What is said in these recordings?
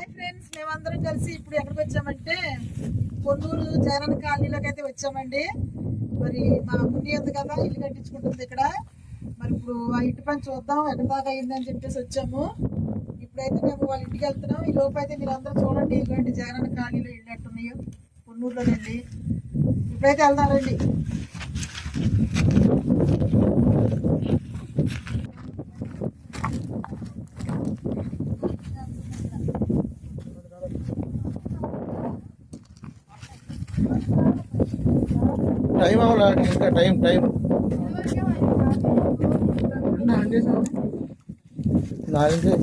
Hi friends మేమందరం కలిసి ఇప్పుడు ఎక్కడికి వచ్చామంటే కొన్నూరు జగన్ కాలనీలోకి అయితే వచ్చామండి. మరి మా మున్ని ఉంది కదా ఇల్లు కట్టించుకుంటుంది ఇక్కడ. మరి ఇప్పుడు ఆ ఇంటి పని చూద్దాం ఎక్కడ దాకా అయిందని చెప్పేసి వచ్చాము. ఇప్పుడైతే మేము వాళ్ళ ఇంటికి వెళ్తున్నాం. ఈ లోపు అయితే మీరు అందరూ చూడండి ఇలాంటి జగన్ కాలనీలో ఇల్లు ఎట్టున్నాయో పొన్నూరులో వెళ్ళి ఇప్పుడైతే వెళ్దామండి టైం అవ్వాలి ఇంకా టైం టైం నాలుగు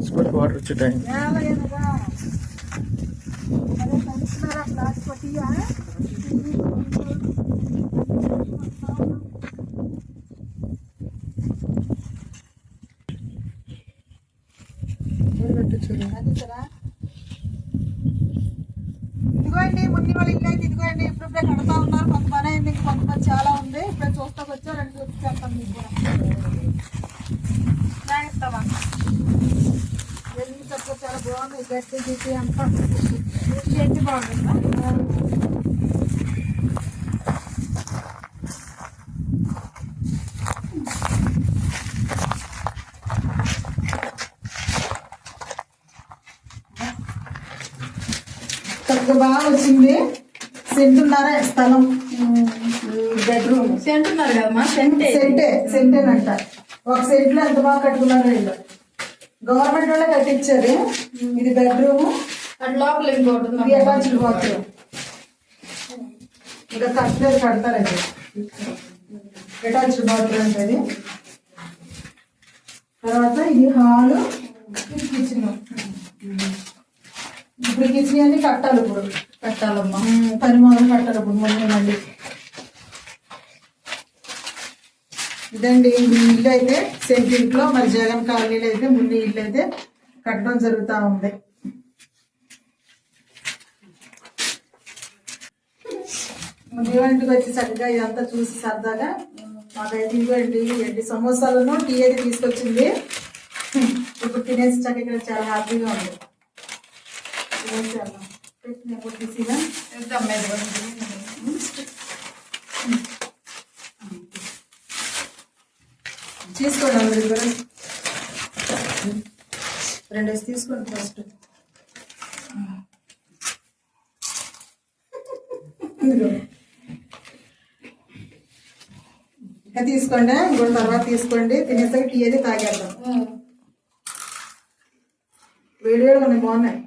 స్కూల్ వాటర్ వచ్చే టైం ఏలయనగా. అరే ఇదిగోండి మున్ని వాళ్ళ ఇల్లు అయితే ఇదిగోండి ఇప్పుడిప్పుడే కడతా ఉన్నారు. కొంత పని అయింది ఇంకా కొంత పని చాలా ఉంది. ఇప్పుడే చూస్తాకు వచ్చా రెండు చూసి చేస్తాం మీకు కూడా. జాగ్రత్తవా వెళ్ళి చాలా బాగుంది. గట్టి తీసి అంతా. గట్టి బాగుంది. తక్కువ బాగా వచ్చింది. సెంటున్నర స్థలం. బెడ్రూమ్ సెంటున్నారు కదమ్మా సెంటే సెంటే సెంటేనంట ఒక సెంట్లో ఎంత బాగా కట్టుకున్నారు వీళ్ళు గవర్నమెంట్ వాళ్ళే కట్టించారు. ఇది బెడ్రూమ్ అటు లోపల ఇంకోటి అటాచ్డ్ బాత్రూమ్ ఇంకా కట్టలేదు కడతారండి. అటాచ్డ్ బాత్రూమ్ ఉంటుంది తర్వాత ఇది హాల్. కిచెన్ కిచెన్ అన్ని కట్టాలి ఇప్పుడు. పెట్టాలమ్మా ఉమ్, పని మొదలు కట్టాలి ఇప్పుడు ముందు మళ్ళీ. ఇదండి ఈ ఇల్లు అయితే సెంట్ ఇంట్లో మరి జగన్ కాలనీలో అయితే ముందు ఇల్లు అయితే కట్టడం జరుగుతూ ఉంది. దేవుడింటికి వచ్చి చక్కగా ఇదంతా చూసి సరదాగా మాకైతే ఇవ్వండి ఏంటి సమోసాలను టీ అయితే తీసుకొచ్చింది. ఇప్పుడు తినేసి చక్కగా ఇక్కడ చాలా హ్యాపీగా ఉంది తినేసి వెళ్దాం. పెట్టు, నేను కూడా తీసిగా. ఇద్దామ్మా, ఇదిగోండి. తీసుకోండి కూడా రెండేసి తీసుకోండి ఫస్ట్. ఇంకా తీసుకోండి ఇంకోటి తర్వాత తీసుకోండి తినేసాక టీ అయితే తాగేద్దాం. వేడి వేడిగా ఉన్నాయి బాగున్నాయి.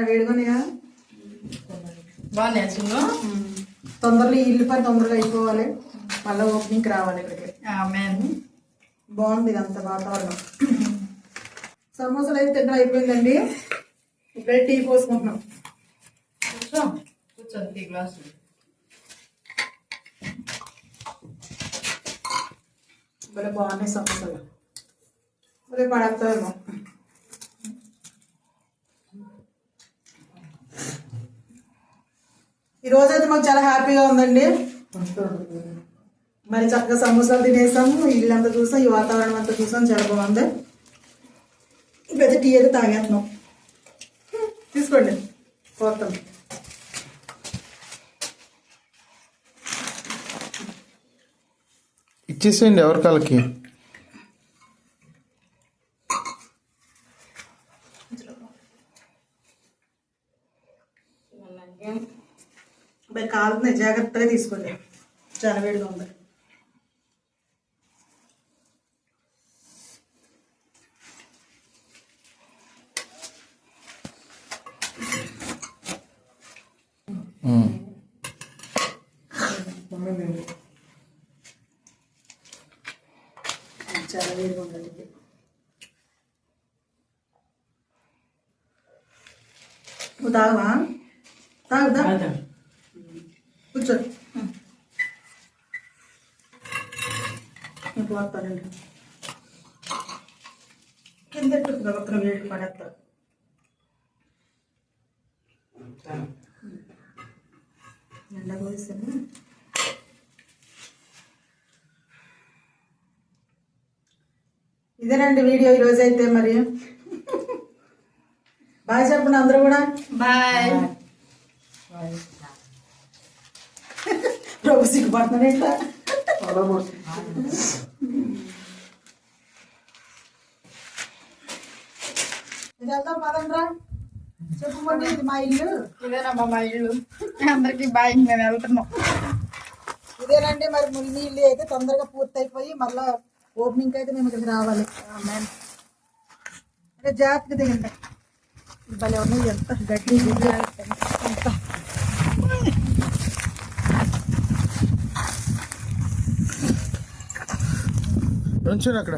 వేడిగా బాగున్నాయి చిన్ను? తొందరలో ఇల్లు పని తొందరగా అయిపోవాలి. మళ్ళీ ఓపెనింగ్ రావాలి ఇక్కడికి. బాగుంది ఇదంతా వాతావరణం. సమోసాలు అయితే తింటాం అయిపోయిందండి. ఇప్పుడే టీ పోసుకుంటున్నాం. కూర్చో. కూర్చోండి టీ గ్లాసు. భలే బాగున్నాయి సమోసాలు. భలే పడతాయేమో ఈరోజైతే అయితే మాకు చాలా హ్యాపీగా ఉందండి. మరి చక్కగా సమోసాలు తినేసాము ఇల్లు అంతా చూసాం ఈ వాతావరణం అంతా చూసాం చాలా బాగుంది. ఇప్పుడైతే టీ అయితే తాగేస్తున్నాం. తీసుకోండి పోతాం. ఇచ్చేసేయండి ఎవరి కాలుతుంది జాగ్రత్తగా తీసుకోండి. చాలా వేడిగా ఉంది. చాలా వేడిగా ఉందండి తాగవా? తాగుదా? కూర్చో. ఇంకో వస్తానండి కింద పెట్టుకుందా ఒక్క వేడి పడేస్తా. ఎండ పోయిస్తాను ఇదేనండి వీడియో అయితే మరి. బాయ్ చెప్పండి అందరూ కూడా. బాయ్. ప్రభు సిగ్గుపడుతున్నాడు ఏంటా ఇది వెళ్దాం పదండ్రా చెప్పు మొన్న ఇది మా ఇల్లు ఇదేనమ్మా మా ఇల్లు అందరికి బాయ్ నేను వెళ్తున్నాం ఇదేనండి మరి ముల్లి ఇల్లు అయితే తొందరగా పూర్తి అయిపోయి మళ్ళా ఓపెనింగ్ అయితే మేము ఇక్కడికి రావాలి అంటే జాగ్రత్తగా దిగండి భలే ఉన్నాయి ఎంత గడ్డి గుడ్డి నుంచోండి అక్కడ.